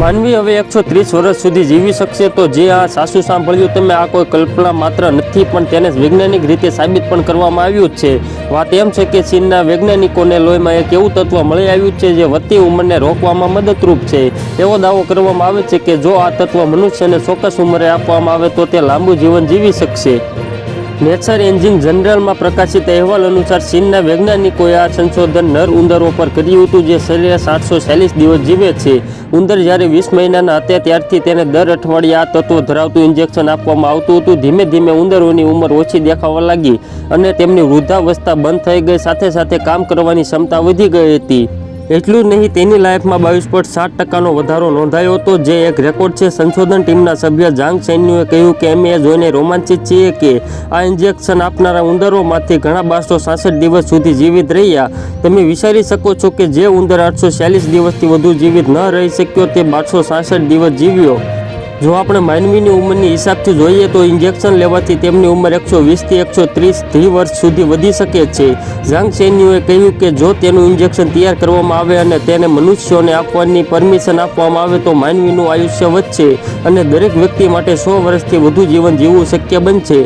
માનવી હવે એકસો ત્રીસ વર્ષ સુધી જીવી શકશે તો જે આ સાસુ સાંભળ્યું તમે આ કોઈ કલ્પના માત્ર નથી, પણ તેને વૈજ્ઞાનિક રીતે સાબિત પણ કરવામાં આવ્યું જ છે. વાત એમ છે કે ચીનના વૈજ્ઞાનિકોને લોહીમાં એક એવું તત્વ મળી આવ્યું છે જે વધતી ઉંમરને રોકવામાં મદદરૂપ છે. એવો દાવો કરવામાં આવે છે કે જો આ તત્વ મનુષ્યને ચોક્કસ ઉંમરે આપવામાં આવે તો તે લાંબુ જીવન જીવી શકશે. નેચર એન્જિન જનરલમાં પ્રકાશિત અહેવાલ અનુસાર ચીનના વૈજ્ઞાનિકોએ આ સંશોધન નર ઉંદરો પર કર્યું હતું જે શરીરે સાતસો ચાલીસ દિવસ જીવે છે. ઉંદર જ્યારે વીસ મહિનાના હતા ત્યારથી તેને દર અઠવાડિયે આ તત્વો ધરાવતું ઇન્જેક્શન આપવામાં આવતું હતું. ધીમે ધીમે ઉંદરોની ઉંમર ઓછી દેખાવા લાગી અને તેમની વૃદ્ધાવસ્થા બંધ થઈ ગઈ. સાથે સાથે કામ કરવાની ક્ષમતા વધી ગઈ હતી. એટલું જ નહીં, તેની લાઈફમાં બાવીસ પોઈન્ટ સાત ટકાનો વધારો નોંધાયો હતો. જે એક રેકોર્ડ છે, સંશોધન ટીમના સભ્ય જાંગ સૈન્યુએ કહ્યું કે અમે એ જોઈને રોમાંચિત છીએ કે આ ઇન્જેક્શન આપનારા ઉંદરોમાંથી ઘણા બારસો સાસઠ દિવસ સુધી જીવિત રહ્યા. તમે વિચારી શકો છો કે જે ઉંદર આઠસો છ્યાલીસ દિવસથી વધુ જીવિત ન રહી શક્યો, તે બારસો દિવસ જીવ્યો. જો આપણે માનવીની ઉંમરની હિસાબથી જોઈએ તો ઇન્જેક્શન લેવાથી તેમની ઉંમર એકસો વીસથી એકસો ત્રીસથી વર્ષ સુધી વધી શકે છે. ઝાંગ સેન્યુએ કહ્યું કે જો તેનું ઇન્જેક્શન તૈયાર કરવામાં આવે અને તેને મનુષ્યોને આપવાની પરમિશન આપવામાં આવે તો માનવીનું આયુષ્ય વધશે અને દરેક વ્યક્તિ માટે સો વર્ષથી વધુ જીવન જીવવું શક્ય બનશે.